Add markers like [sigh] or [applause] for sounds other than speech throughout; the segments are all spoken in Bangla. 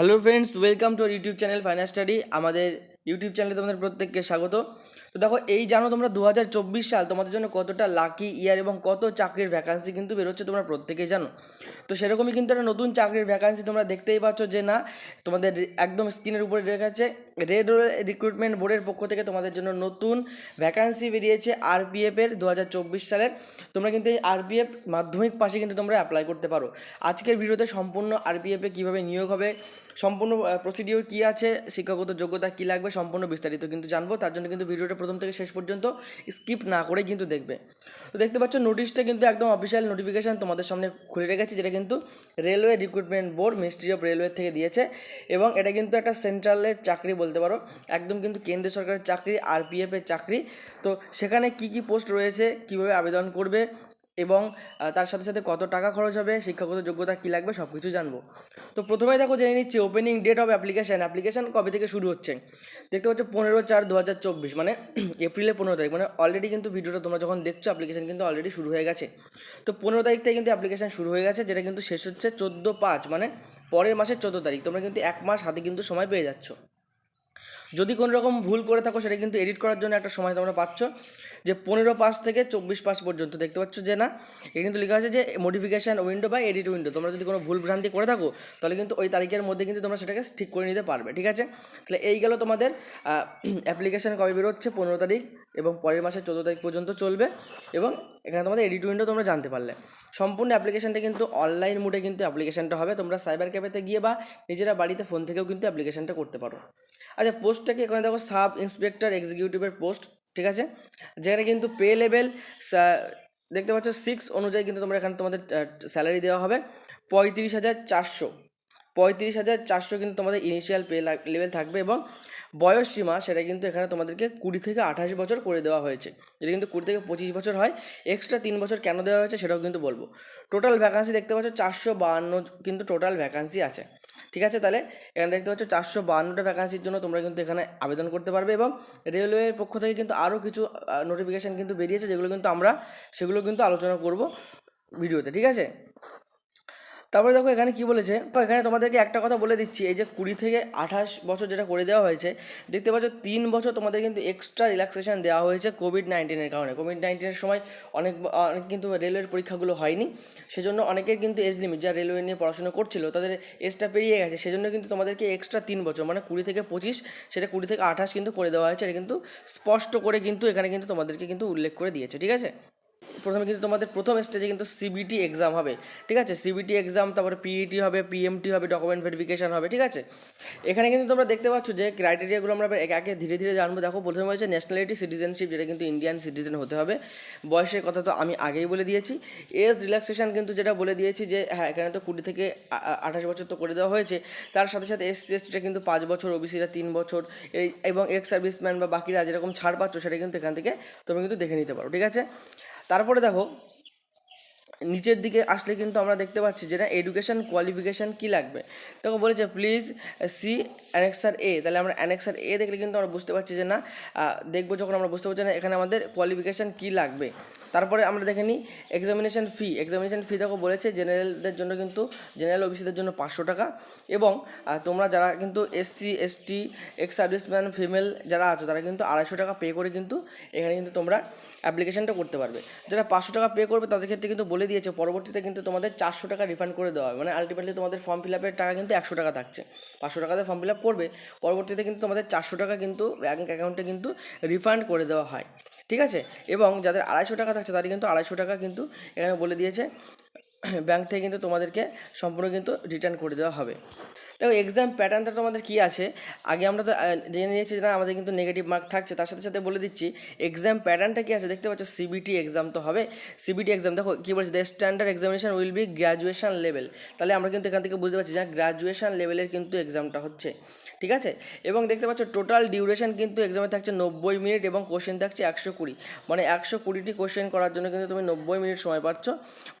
Hello friends welcome to YouTube channel finance study আমাদের ইউটিউব চ্যানেলে তোমাদের প্রত্যেককে স্বাগত। তো দেখো, এই জানো তোমরা দু হাজার চব্বিশ সাল তোমাদের জন্য কতটা লাকি ইয়ার এবং কত চাকরির ভ্যাকান্সি কিন্তু বেরোচ্ছে তোমরা প্রত্যেকেই জানো। তো সেরকমই কিন্তু একটা নতুন চাকরির ভ্যাকান্সি তোমরা দেখতেই পাচ্ছ যে না, তোমাদের একদম স্ক্রিনের উপরে রেখেছে রেড রিক্রুটমেন্ট বোর্ডের পক্ষ থেকে তোমাদের জন্য নতুন ভ্যাকান্সি বেরিয়েছে আরপিএফের দু সালের। তোমরা কিন্তু এই আরপিএফ মাধ্যমিক পাশে কিন্তু তোমরা অ্যাপ্লাই করতে পারো। আজকের ভিডিওতে সম্পূর্ণ আরপিএফে কীভাবে নিয়োগ হবে, সম্পূর্ণ প্রসিডিওর কী আছে, শিক্ষাগত যোগ্যতা কী লাগবে সম্পূর্ণ বিস্তারিত কিন্তু জানব, তার জন্য কিন্তু ভিডিওটা প্রথম থেকে শেষ পর্যন্ত স্কিপ না করে কিন্তু দেখবে। তো দেখতে পাচ্ছ নোটিশটা কিন্তু একদম অফিসিয়াল নোটিফিকেশান তোমাদের সামনে খুলে রেখেছি, যেটা কিন্তু railway recruitment board ministry of railway থেকে দিয়েছে। এবং এটা কিন্তু একটা সেন্ট্রালের চাকরি বলতে পারো, একদম কিন্তু কেন্দ্র সরকারের চাকরি আরপিএফের চাকরি। তো সেখানে কি কি পোস্ট রয়েছে, কীভাবে আবেদন করবে এবং তার সাথে সাথে কত টাকা খরচ হবে, শিক্ষাগত যোগ্যতা কী লাগবে সব কিছু জানব। তো প্রথমেই দেখো জেনে নিচ্ছি opening date of application application কবে থেকে শুরু হচ্ছে? দেখতে পাচ্ছ পনেরো চার দু হাজার চব্বিশ মানে [clears throat] এপ্রিলের পনেরো তারিখ মানে অলরেডি কিন্তু ভিডিওটা তোমরা যখন দেখছ অ্যাপ্লিকেশান কিন্তু অলরেডি শুরু হয়ে গেছে। তো পনেরো তারিখ থেকে কিন্তু অ্যাপ্লিকেশান শুরু হয়ে গেছে, যেটা কিন্তু শেষ হচ্ছে চোদ্দ পাঁচ মানে পরের মাসের চোদ্দ তারিখ, তোমরা কিন্তু এক মাস হাতে কিন্তু সময় পেয়ে যাচ্ছ। যদি কোনো রকম ভুল করে থাকো, সেটা কিন্তু এডিট করার জন্য একটা সময় তোমরা পাচ্ছ। যে পনেরো পাস থেকে চব্বিশ পাস পর্যন্ত, দেখতে পাচ্ছ যে না? এটা কিন্তু লেখা আছে যে মডিফিকেশান উইন্ডো বা এডিট উইন্ডো তোমরা যদি কোনো ভুল ভ্রান্তি করে থাকো, তাহলে কিন্তু ওই তারিখের মধ্যে কিন্তু তোমরা সেটাকে ঠিক করে নিতে পারবে, ঠিক আছে? তাহলে এই গেল তোমাদের অ্যাপ্লিকেশান কবে বেরোচ্ছে? পনেরো তারিখ। এবং পরের মাসের চোদ্দ তারিখ পর্যন্ত চলবে এবং এখানে তোমাদের এডিট উইন্ডো তোমরা জানতে পারলে। সম্পূর্ণ অ্যাপ্লিকেশানটা কিন্তু অনলাইন মোডে কিন্তু অ্যাপ্লিকেশানটা হবে। তোমরা সাইবার ক্যাফেতে গিয়ে বা নিজেরা বাড়িতে ফোন থেকেও কিন্তু অ্যাপ্লিকেশানটা করতে পারো। আচ্ছা পোস্টটাকে এখানে দেখো সাব ইন্সপেক্টর এক্সিকিউটিভের পোস্ট ঠিক আছে? যেখানে কিন্তু পে লেভেল দেখতে পাচ্ছ সিক্স অনুযায়ী কিন্তু তোমরা এখানে তোমাদের স্যালারি দেওয়া হবে। পঁয়ত্রিশ হাজার চারশো। পঁয়ত্রিশ হাজার চারশো কিন্তু তোমাদের ইনিশিয়াল পে লেভেল থাকবে এবং বয়স সীমা সেটা কিন্তু এখানে তোমাদেরকে কুড়ি থেকে আঠাশ বছর করে দেওয়া হয়েছে। যেটা কিন্তু কুড়ি থেকে পঁচিশ বছর হয় এক্সট্রা তিন বছর কেন দেওয়া হয়েছে সেটাও কিন্তু বলব। টোটাল ভ্যাকান্সি দেখতে পাচ্ছ চারশো বাহান্ন কিন্তু টোটাল ভ্যাকান্সি আছে। ঠিক আছে? তাহলে এখানে দেখতে পাচ্ছ চারশো বাহান্নটা ভ্যাকান্সির জন্য তোমরা কিন্তু এখানে আবেদন করতে পারবে এবং রেলওয়ের পক্ষ থেকে কিন্তু আরও কিছু নোটিফিকেশান কিন্তু বেরিয়েছে যেগুলো কিন্তু আমরা, সেগুলো কিন্তু আলোচনা করব ভিডিওতে। ঠিক আছে? তারপরে দেখো এখানে কি বলেছে? এখানে তোমাদেরকে একটা কথা বলে দিচ্ছি। এই যে কুড়ি থেকে আঠাশ বছর যেটা করে দেওয়া হয়েছে, দেখতে পাচ্ছ তিন বছর তোমাদের কিন্তু এক্সট্রা রিল্যাক্সেশন দেওয়া হয়েছে কোভিড নাইন্টিনের কারণে। কোভিড নাইন্টিনের সময় অনেক অনেক কিন্তু রেলওয়ের পরীক্ষাগুলো হয়নি। সেজন্য অনেকের কিন্তু এজ লিমিট যারা রেলওয়ে নিয়ে পড়াশোনা করছিল, তাদের এজটা পেরিয়ে গেছে। সেজন্য কিন্তু তোমাদেরকে এক্সট্রা তিন বছর মানে কুড়ি থেকে পঁচিশ, সেটা কুড়ি থেকে আঠাশ কিন্তু করে দেওয়া হয়েছে। এটা কিন্তু স্পষ্ট করে কিন্তু এখানে কিন্তু তোমাদেরকে কিন্তু উল্লেখ করে দিয়েছে। ঠিক আছে? প্রথমে কিন্তু তোমাদের প্রথম স্টেজে কিন্তু সিবিটি এক্সাম হবে, ঠিক আছে? সিবিটি এক্সাম তারপরে পিইটি হবে পিএমটি হবে ডকুমেন্ট ভেরিফিকেশন হবে, ঠিক আছে? এখানে কিন্তু তোমরা দেখতে পাচ্ছ যে ক্রাইটেরিয়াগুলো আমরা একে একে ধীরে ধীরে জানব। দেখো, প্রথমে হচ্ছে ন্যাশনালিটি সিটিজেনশিপ যেটা কিন্তু ইন্ডিয়ান সিটিজেন হতে হবে। বয়সের কথা তো আমি আগেই বলে দিয়েছি। এজ রিল্যাক্সেশন কিন্তু যেটা বলে দিয়েছি যে হ্যাঁ এখানে তো কুড়ি থেকে আঠাশ বছর তো করে দেওয়া হয়েছে। তার সাথে সাথে এস সি এসটিটা কিন্তু পাঁচ বছর ওবিসিরা তিন বছর, এই, এবং এক্স সার্ভিসম্যান বা বাকিরা যেরকম ছাড় পাচ্ছ, সেটা কিন্তু এখান থেকে তুমি কিন্তু দেখে নিতে পারো, ঠিক আছে? তারপরে দেখো নিচের দিকে আসলে কিন্তু আমরা দেখতে পাচ্ছি যেটা এডুকেশন কোয়ালিফিকেশান কী লাগবে? দেখো বলেছে প্লিজ সি অ্যানেক্সার এ তাহলে আমরা অ্যানেক্সার এ দেখলে কিন্তু আমরা বুঝতে পারছি যে না দেখব যখন আমরা বুঝতে পারছি না, এখানে আমাদের কোয়ালিফিকেশান কী লাগবে। তারপরে আমরা দেখে নিই এক্সামিনেশন ফি এক্সামিনেশন ফি দেখো বলেছে জেনারেলদের জন্য কিন্তু জেনারেল ওবিসিদের জন্য পাঁচশো টাকা। এবং তোমরা যারা কিন্তু SC ST ex serviceman female যারা আছো, তারা কিন্তু আড়াইশো টাকা পে করে কিন্তু এখানে কিন্তু তোমরা অ্যাপ্লিকেশনটা করতে পারবে। যারা পাঁচশো টাকা পে করবে, তাদের ক্ষেত্রে কিন্তু বলে দিয়েছে, পরবর্তীতে কিন্তু তোমাদের চারশো টাকা রিফান্ড করে দেওয়া হবে। মানে আলটিমেটলি তোমাদের ফর্ম ফিল আপের টাকা কিন্তু একশো টাকা থাকছে। পাঁচশো টাকাতে ফর্ম ফিল আপ করবে, পরবর্তীতে কিন্তু তোমাদের চারশো টাকা কিন্তু ব্যাঙ্ক অ্যাকাউন্টে কিন্তু রিফান্ড করে দেওয়া হয়। ঠিক আছে? এবং যাদের আড়াইশো টাকা থাকছে, তাদের কিন্তু আড়াইশো টাকা কিন্তু এখানে বলে দিয়েছে ব্যাংক থেকে কিন্তু তোমাদেরকে সম্পূর্ণ কিন্তু রিটার্ন করে দেওয়া হবে। দেখো এক্সাম প্যাটার্নটা তো আমাদের কী আছে? আগে আমরা তো জেনে নিয়েছি যে না, আমাদের কিন্তু নেগেটিভ মার্ক থাকছে। তার সাথে সাথে বলে দিচ্ছি এক্সাম প্যাটার্নটা কী আছে? দেখতে পাচ্ছ সিবিটি এক্সাম তো হবে। সিবিটি এক্সাম দেখো, কী বলছে? The standard examination will be graduation level তাহলে আমরা কিন্তু এখান থেকে বুঝতে পারছি যে গ্র্যাজুয়েশন লেভেলের কিন্তু এক্সামটা হচ্ছে। ঠিক আছে? এবং দেখতে পাচ্ছ টোটাল ডিউরেশন কিন্তু এক্সামে থাকছে নব্বই মিনিট এবং কোশ্চেন থাকছে একশো কুড়ি। মানে একশো কুড়িটি কোশ্চেন করার জন্য কিন্তু তুমি নব্বই মিনিট সময় পাচ্ছ।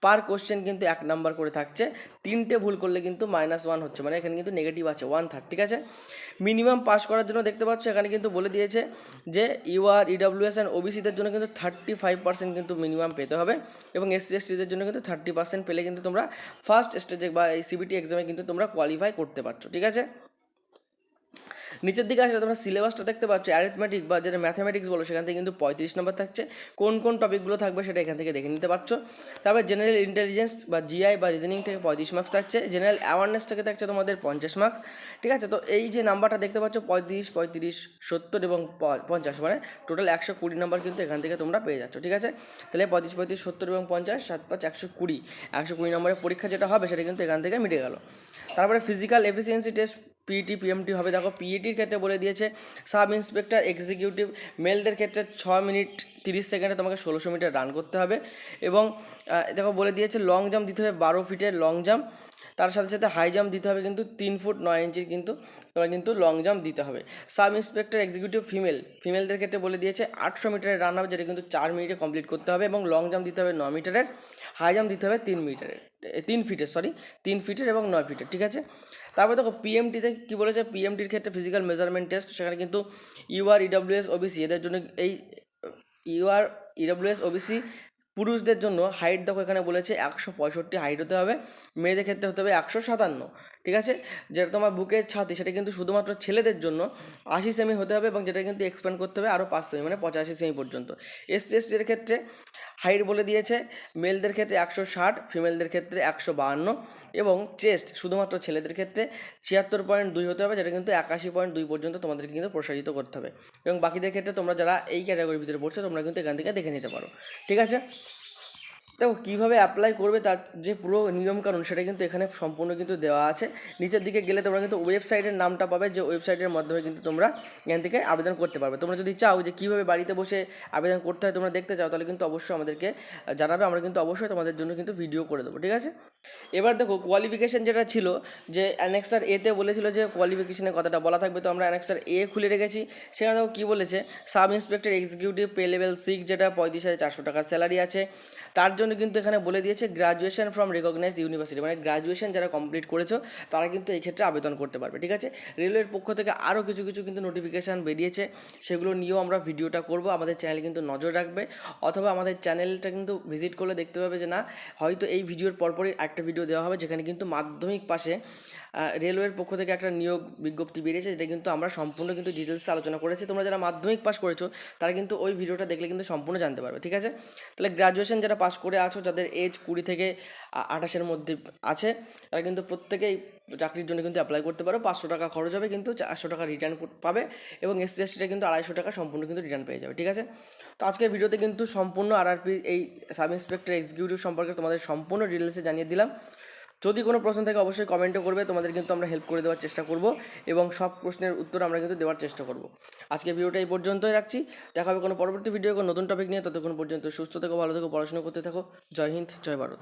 পার কোশ্চেন কিন্তু এক নাম্বার করে থাকছে। তিনটে ভুল করলে কিন্তু মাইনাস ওয়ান হচ্ছে। মানে এখানে কিন্তু নেগেটিভ আছে ওয়ান থার্ড ঠিক আছে? মিনিমাম পাস করার জন্য দেখতে পাচ্ছ এখানে কিন্তু বলে দিয়েছে যে ইউআর ইডাব্লিউএস অ্যান্ড ওবিসিদের জন্য কিন্তু থার্টি ফাইভ পার্সেন্ট কিন্তু মিনিমাম পেতে হবে এবং এসসি এসটিদের জন্য কিন্তু থার্টি পার্সেন্ট পেলে কিন্তু তোমরা ফার্স্ট স্টেজে বা এই সিবিটি এক্সামে কিন্তু তোমরা কোয়ালিফাই করতে পারছ, ঠিক আছে? নিচের দিকে আসলে তোমরা সিলেবাসটা দেখতে পাচ্ছ অ্যারিথমেটিক বা যেটা ম্যাথামেটিক্স বলো, সেখান থেকে কিন্তু পঁয়ত্রিশ নম্বর থাকছে। কোন কোন টপিকগুলো থাকবে সেটা এখান থেকে দেখে নিতে পারছ। তারপর জেনারেল ইন্টেলিজেন্স বা জিআই বা রিজনিং থেকে পঁয়ত্রিশ মার্কস থাকছে। জেনারেল অ্যাওয়ারনেস থেকে থাকছে তোমাদের পঞ্চাশ মার্কস ঠিক আছে? তো এই যে নাম্বারটা দেখতে পাচ্ছ, পঁয়ত্রিশ পঁয়ত্রিশ, সত্তর এবং পঞ্চাশ মানে টোটাল একশো কুড়ি নাম্বার কিন্তু এখান থেকে তোমরা পেয়ে যাচ্ছ, ঠিক আছে? তাহলে পঁয়ত্রিশ পঁয়ত্রিশ, সত্তর এবং পঞ্চাশ, সাত, পাঁচ, একশো কুড়ি। একশো কুড়ি নম্বরের পরীক্ষা যেটা হবে, সেটা কিন্তু এখান থেকে মিটে গেল। তারপরে physical efficiency test PET PMT হবে। দেখো পিইটির ক্ষেত্রে বলে দিয়েছে, সাব ইন্সপেক্টর, এক্সিকিউটিভ মেলদের ক্ষেত্রে ছ মিনিট তিরিশ সেকেন্ডে তোমাকে ষোলোশো মিটার রান করতে হবে। এবং দেখো, বলে দিয়েছে লং জাম্প দিতে হবে বারো ফিটের লং জাম্প তার সাথে সাথে হাই জাম্প দিতে হবে কিন্তু তিন ফুট নয় ইঞ্চির কিন্তু, তোমার কিন্তু লং জাম্প দিতে হবে। সাব ইন্সপেক্টর এক্সিকিউটিভ ফিমেল ফিমেলদের ক্ষেত্রে বলে দিয়েছে আটশো মিটারের রান হবে যেটা কিন্তু চার মিনিটে কমপ্লিট করতে হবে এবং লং জাম্প দিতে হবে ন মিটারের হাই জাম্প দিতে হবে তিন মিটারের তিন ফিটের সরি তিন ফিটের এবং নয় ফিটের ঠিক আছে? তারপরে দেখো পিএমটিতে কী বলেছে? পিএমটির ক্ষেত্রে ফিজিক্যাল মেজারমেন্ট টেস্ট সেখানে কিন্তু ইউআর ইডাব্লিউএস ওবিসি এদের জন্য এই ইউআর ইডাব্লিউএস ওবিসি পুরুষদের জন্য হাইট দেখো এখানে বলেছে একশো পঁয়ষট্টি, হাইট হতে হবে, মেয়েদের ক্ষেত্রে হতে হবে একশো সাতান্ন। ঠিক আছে? যেটা তোমার বুকের ছাতি, সেটা কিন্তু শুধুমাত্র ছেলেদের জন্য আশি সেমি হতে হবে এবং যেটা কিন্তু এক্সপ্যান্ড করতে হবে আরও পাঁচ সেমি মানে পঁচাশি সেমি পর্যন্ত। এসসি এসটির ক্ষেত্রে হাইট বলে দিয়েছে মেলদের ক্ষেত্রে একশো ষাট ফিমেলদের ক্ষেত্রে একশো বাহান্ন এবং চেস্ট শুধুমাত্র ছেলেদের ক্ষেত্রে ছিয়াত্তর পয়েন্ট দুই হতে হবে, যেটা কিন্তু একাশি পয়েন্ট দুই পর্যন্ত তোমাদেরকে কিন্তু প্রসারিত করতে হবে। এবং বাকিদের ক্ষেত্রে তোমরা যারা এই ক্যাটাগরির ভিতরে পড়ছো, তোমরা কিন্তু এখান থেকে দেখে নিতে পারো। ঠিক আছে? দেখো কীভাবে অ্যাপ্লাই করবে তার যে পুরো নিয়মকানুন সেটা কিন্তু এখানে সম্পূর্ণ কিন্তু দেওয়া আছে। নিচের দিকে গেলে তোমরা কিন্তু ওয়েবসাইটের নামটা পাবে, যে ওয়েবসাইটের মাধ্যমে কিন্তু তোমরা এখান থেকে আবেদন করতে পারবে। তোমরা যদি চাও যে কীভাবে বাড়িতে বসে আবেদন করতে হয় তোমরা দেখতে চাও, তাহলে কিন্তু অবশ্যই আমাদেরকে জানাবে। আমরা কিন্তু অবশ্যই তোমাদের জন্য কিন্তু ভিডিও করে দেবো, ঠিক আছে? এবার দেখো কোয়ালিফিকেশন যেটা ছিল, যে অ্যানেক্সার এতে বলেছিল যে কোয়ালিফিকেশনের কথাটা বলা থাকবে, তো আমরা অ্যানেক্সার এ খুলে রেখেছি। সেখানে দেখো কী বলেছে sub inspector executive pay level six যেটা পঁয়ত্রিশ হাজার চারশো টাকা স্যালারি আছে। তার জন্য কিন্তু এখানে বলে দিয়েছে গ্রাজুয়েশন ফ্রম রেকগনাইজ ইউনিভার্সিটি মানে গ্রাজুয়েশন যারা কমপ্লিট করেছ, তারা কিন্তু এই ক্ষেত্রে আবেদন করতে পারবে, ঠিক আছে? রেলওয়ের পক্ষ থেকে আরও কিছু কিছু কিন্তু নোটিফিকেশান বেরিয়েছে, সেগুলো নিয়েও আমরা ভিডিওটা করব, আমাদের চ্যানেলে কিন্তু নজর রাখবে, অথবা আমাদের চ্যানেলটা কিন্তু ভিজিট করলে দেখতে পাবে যে না, হয়তো এই ভিডিওর পরপরই একটা ভিডিও দেওয়া হবে, যেখানে কিন্তু মাধ্যমিক পাশে রেলওয়ের পক্ষ থেকে একটা নিয়োগ বিজ্ঞপ্তি বেরিয়েছে, যেটা কিন্তু আমরা সম্পূর্ণ কিন্তু ডিটেলসে আলোচনা করেছি। তোমরা যারা মাধ্যমিক পাস করেছ, তারা কিন্তু ওই ভিডিওটা দেখলে কিন্তু সম্পূর্ণ জানতে পারবে, ঠিক আছে? তাহলে গ্রাজুয়েশন যারা পাস করে আছো, যাদের এজ কুড়ি থেকে আঠাশের মধ্যে আছে, তারা কিন্তু প্রত্যেকেই চাকরির জন্য কিন্তু অ্যাপ্লাই করতে পারো। পাঁচশো টাকা খরচ হবে কিন্তু চারশো টাকা রিটার্ন পাবে এবং এসসি এসটিটা কিন্তু আড়াইশো টাকা সম্পূর্ণ কিন্তু রিটার্ন পেয়ে যাবে, ঠিক আছে? তো আজকের ভিডিওতে কিন্তু সম্পূর্ণ আরআরপি এই সাব ইন্সপেক্টর এক্সিকিউটিভ সম্পর্কে তোমাদের সম্পূর্ণ ডিটেলসে জানিয়ে দিলাম। যদি কোনো প্রশ্ন থাকে অবশ্যই কমেন্টও করবে, তোমাদের কিন্তু আমরা হেল্প করে দেওয়ার চেষ্টা করব এবং সব প্রশ্নের উত্তর আমরা কিন্তু দেওয়ার চেষ্টা করব। আজকে ভিডিওটা এই পর্যন্তই রাখছি। দেখা হবে কোনো পরবর্তী ভিডিও কোনো নতুন টপিক নিয়ে। ততক্ষণ পর্যন্ত সুস্থ থেকো, ভালো থেকো, পড়াশোনা করতে থাকো। জয় হিন্দ, জয় ভারত।